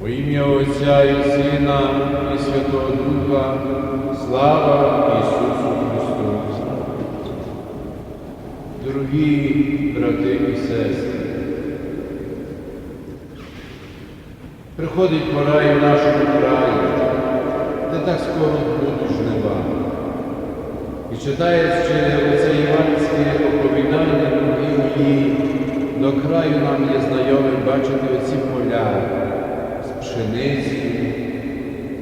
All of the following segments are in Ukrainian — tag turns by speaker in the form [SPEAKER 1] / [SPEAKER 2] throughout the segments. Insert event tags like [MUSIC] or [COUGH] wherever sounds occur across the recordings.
[SPEAKER 1] Во ім'я Отця і Сина і Святого Духа, слава Ісусу Христу. Дорогі брати і сестри, приходить пора і в нашому краї, де так скоро будуть жнива. І читаючи оце іванське оповідання, мої, до краю нам є знайомим бачити оці поля з пшеницею,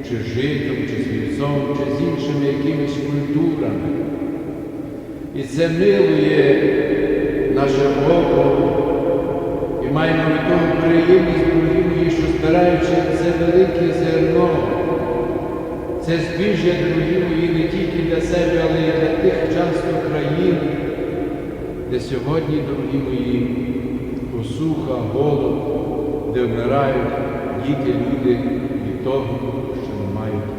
[SPEAKER 1] чи житом, чи з вівцом, чи з іншими якимись культурами. І це милує наше око, і маємо від того приємність, дорогі що збираючи це велике зерно, це збіжжя, дорогі мої, не тільки для себе, але й для тих часто країн, де сьогодні, дорогі мої, посуха, голод, де вмирають діти, люди від того, що не мають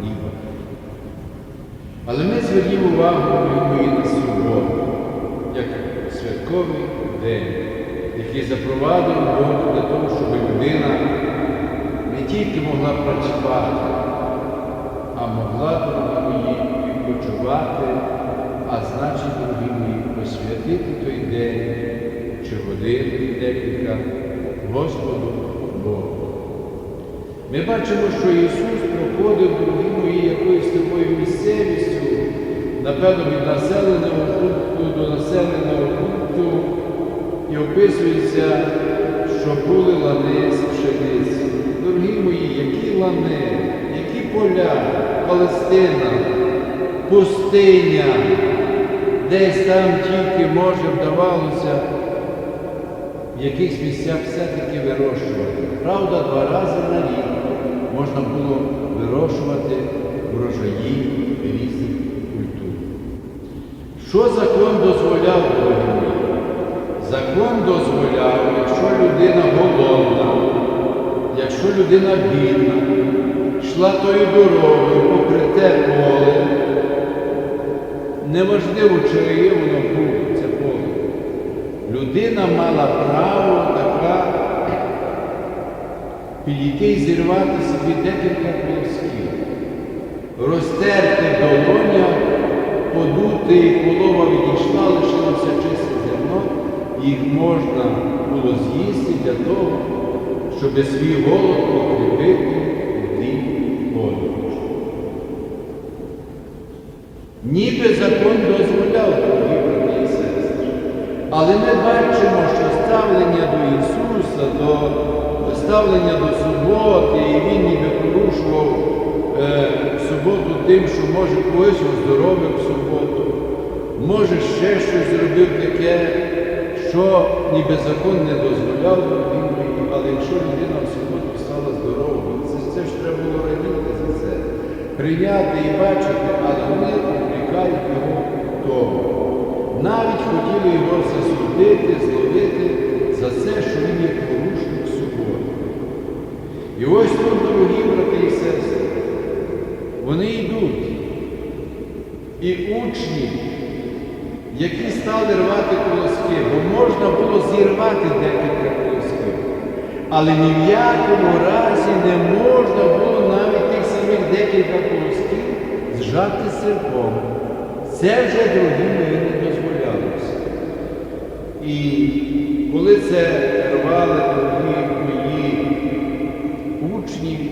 [SPEAKER 1] хліба. Але ми звернемо увагу мої, на суботу, як святковий день, який запровадив Бог для того, щоб людина не тільки могла працювати, а могла, мої, відпочивати, а значить, дорогі мої, посвятити той день чи годину декілька Господу Богу. Ми бачимо, що Ісус проходив, дорогі мої, якоюсь такою місцевістю, напевно, від населеного пункту до населеного пункту, і описується, що були лани з пшениці. Дорогі мої, які лани, які поля, Палестина, пустиня, десь там тільки, може, вдавалося в якихось місцях все-таки вирощувати. Правда, два рази на рік можна було вирощувати врожаї різних культур. Що закон дозволяв, мої? Закон дозволяв, якщо людина голодна, якщо людина бідна, йшла тою дорогою, попри те поле, неважливо, чи є воно. Людина мала право така підійти і зірвати собі декілька колосків, розтерти долоня, подути, полова відійшла, лишилося чисте зерно, їх можна було з'їсти для того, щоб свій голод покріпити у тій подорожі. Ніби закон дозволяв, дорогі брати і сестри. Але ми бачимо, що ставлення до Ісуса, до ставлення до суботи, і Він ніби порушував е, суботу тим, що може когось оздоровив суботу, може ще щось зробив таке, що ніби закон не дозволяв, але якщо людина в суботу стала здоровою, це, це ж треба було радіти за це, прийняти і бачити, але вони обрікають його тому. Навіть хотіли його засудити, зловити за це, що він є порушник суботи. І ось тут, дорогі брати і сестри, вони йдуть. І учні, які стали рвати колоски, бо можна було зірвати декілька колосків, але ні в якому разі не можна було навіть тих самих декілька колосків зжати серпом. Це вже другі. І коли це рвали мої учні,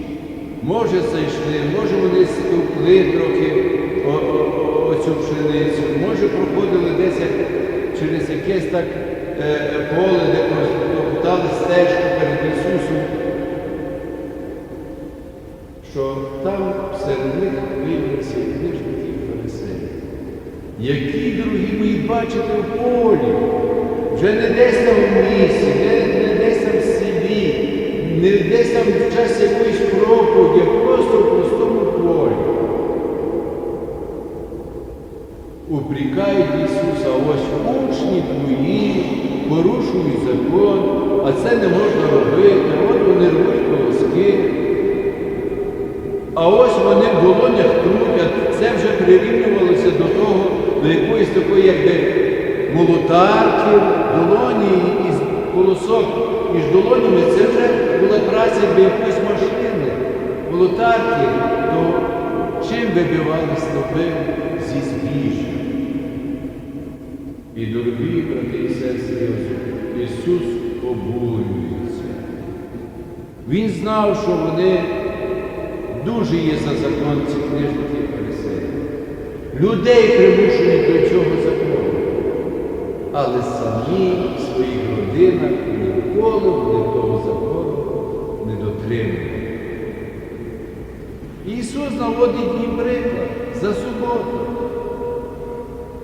[SPEAKER 1] може зайшли, може вони стовкли трохи оцю пшеницю, може проходили десь через якесь так е, поле, де топтали стежку перед Ісусом, що там серед них виявилися книжники і фарисеї. Які, дорогі мої, бачите в полі, вже не десь там в місті, не, не десь там в селі, не десь там в час якоїсь проповіді, а просто в простому полі. Упрікають Ісуса, ось учні твої порушують закон, а це не можна робити, от вони рвуть колоски. А ось вони в долонях крутять, це вже прирівнювалося до того, до якоїсь такої, якби молотарки, долоні із волосок між долонями, це вже була праця би якоїсь машини, волотарки, то чим вибивали стовби зі збіжжя. І дорогі брати і сестри, Ісус обурюється. Він знав, що вони дуже є за закон ці книжники і. Людей примушують до цього. Але самі в своїх родинах ніколи вони того закону не дотримують. Ісус наводить їм приклад за суботу.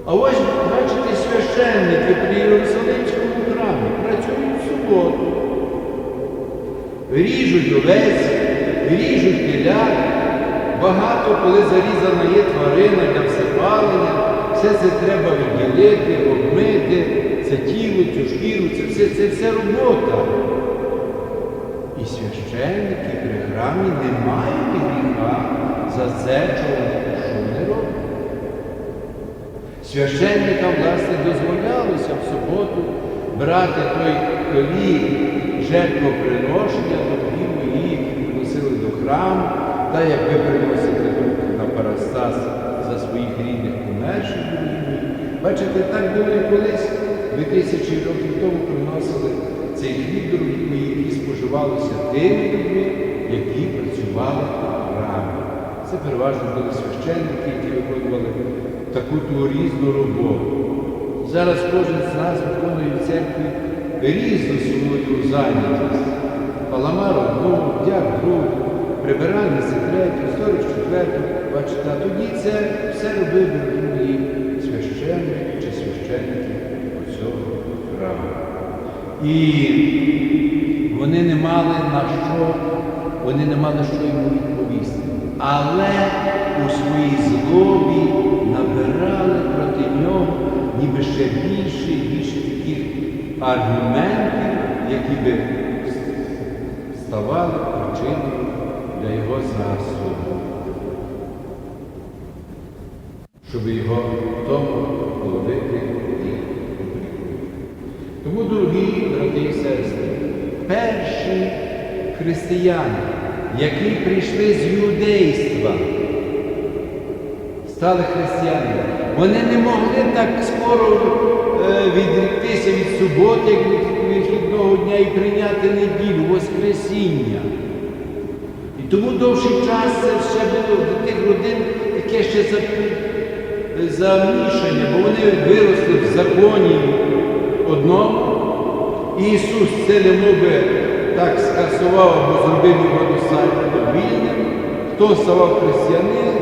[SPEAKER 1] А ось, бачите, священники при Єрусалимському храмі працюють в суботу. Ріжуть овець, ріжуть телят. Багато, коли зарізана є тварина для всепалення, все це треба відділити, обмити, це тіло, цю шкіру, це все, це все робота. І священники при храмі не мають гріха за це, чого що вони роблять. Священникам, власне, дозволялося в суботу брати той колій жертвоприношення, тобі її приносили до храму, та як ви приносите на парастас за своїх рідних померших, мої. Бачите, так і колись, 2000 років тому приносили цей хліб, дорогі мої, який споживалося тими людьми, які працювали в храмі. Це переважно були священники, які виконували таку ту різну роботу. Зараз кожен з нас виконує в церкві різну свою зайнятість. Паламар одну, дяк другу, прибиральниця третю, сторож четверту. Бачите, а тоді це все робив мої священник чи священники цього храму. І вони не мали на що, вони не мали що йому відповісти. Але у своїй злобі набирали проти нього ніби ще більше і більше таких аргументів, які би ставали причиною для його засуду, щоб його тому ловити і тому, дорогі брати і сестри, перші християни, які прийшли з юдейства, стали християнами. Вони не могли так скоро е, відріктися від суботи, від вихідного дня і прийняти неділю, Воскресіння. Тому довший час це ще було до тих родин таке ще замішання, бо вони виросли в законі одному. І Ісус це не мов би так скасував або зробив його достатньо вільним. Хто ставав християнином,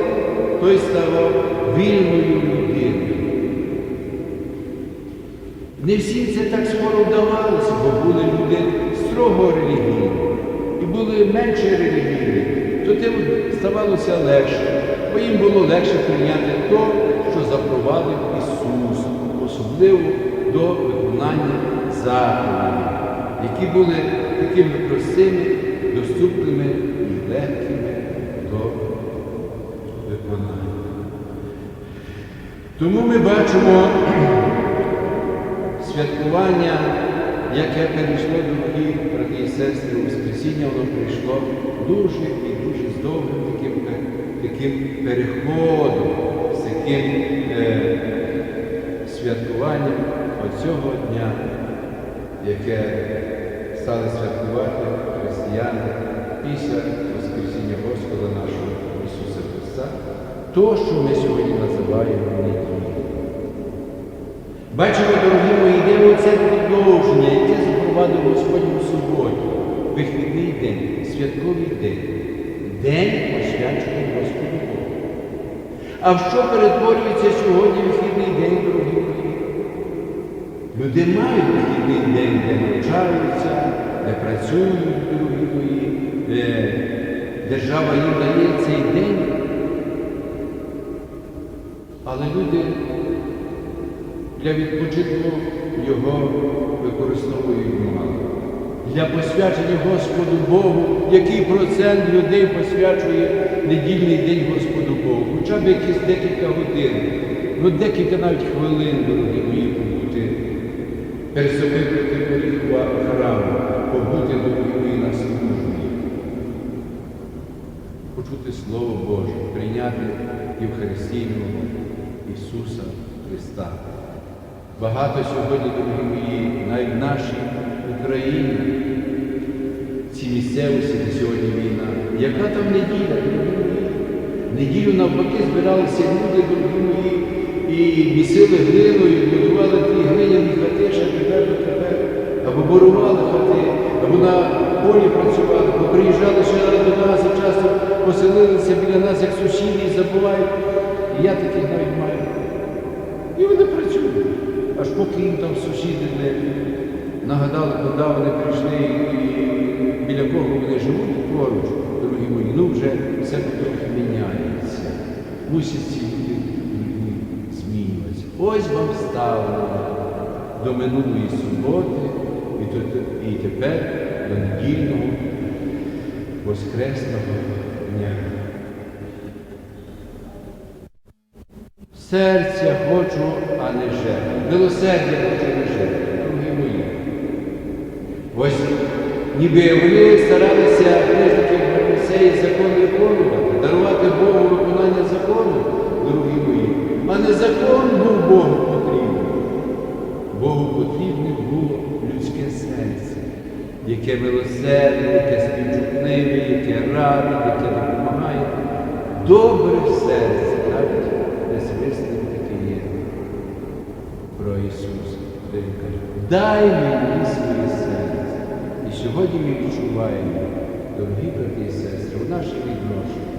[SPEAKER 1] той ставав вільною людиною. Не всім це так скоро вдавалося, бо були люди строго релігійні були менше релігійні, то тим ставалося легше, бо їм було легше прийняти те, що запровадив Ісус, особливо до виконання заповідей, які були такими простими, доступними і легкими до виконання. Тому ми бачимо [CLEARS THROAT] святкування, яке перейшло до дії, брати і сестри, Воскресіння, воно прийшло дуже і дуже з довгим таким, таким переходом, з таким е, святкуванням оцього дня, яке стали святкувати християни після Воскресіння Господа нашого Ісуса Христа, то, що ми сьогодні називаємо неділю. Бачимо, дорогі мої, йде оце продовження, яке запровадив Господь у суботі, вихідний день, святковий день, день посвячений Господу Богу. А в що перетворюється сьогодні вихідний день, дорогі мої? Люди мають вихідний день, де навчаються, де працюють, дорогі мої, де держава їм дає цей день. Але люди для відпочинку його використовують мало. Для посвячення Господу Богу, який процент людей посвячує недільний день Господу Богу, хоча б якісь декілька годин, ну декілька навіть хвилин, дорогі мої, побути, переступити поріг побути дорогі на службі, почути Слово Боже, прийняти Євхаристійного Ісуса Христа. Багато сьогодні, дорогі мої, навіть в нашій Україні, ці місцевості, де сьогодні війна. Яка там неділя. Неділю навпаки збиралися люди, дорогі мої, і місили глиною, будували ті глиняні хати, ще тепер тепер, або борували хати, або на полі працювали, або приїжджали ще раз до нас і часто поселилися біля нас, як сусіди, і забувають. І я таких навіть маю. І вони. Аж поки їм там сусіди не нагадали, куди вони прийшли і біля кого вони живуть поруч, дорогі мої, ну вже все потрохи міняється. Мусять ці люди змінюватися. Ось вам ставлення до минулої суботи і тепер до недільного Воскресного дня. Серця хочу, а не жертву. Милосердя хочу, а не жертву. Дорогі мої. Ось ніби вони старалися книжники Фарисеї закон виконувати, дарувати Богу виконання закону, дорогі мої. А не закон був Богу потрібен. Богу потрібне було людське серце, яке милосердне, яке співчутливе, яке радить, яке допомагає. Добре серце, навіть десь вислів таке є про Ісуса. Де каже, дай мені своє серце. І сьогодні ми відчуваємо, дорогі брати і сестри, в наших відношеннях,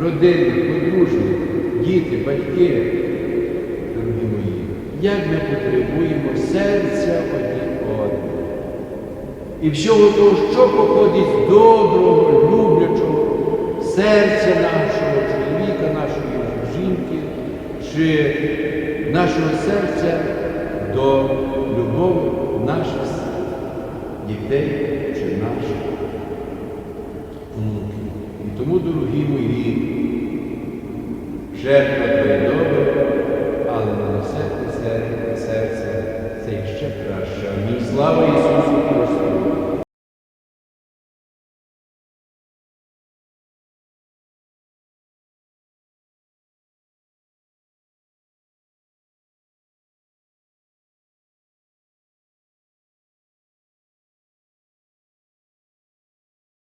[SPEAKER 1] родинних, подружніх, діти, батьки, дорогі мої, як ми потребуємо серця одного. І всього того, що походить доброго, люблячого серця нашого чоловіка, нашої жінки, чи нашого серця до любові наших дітей чи наших внуків. І тому, дорогі мої, жертва твоє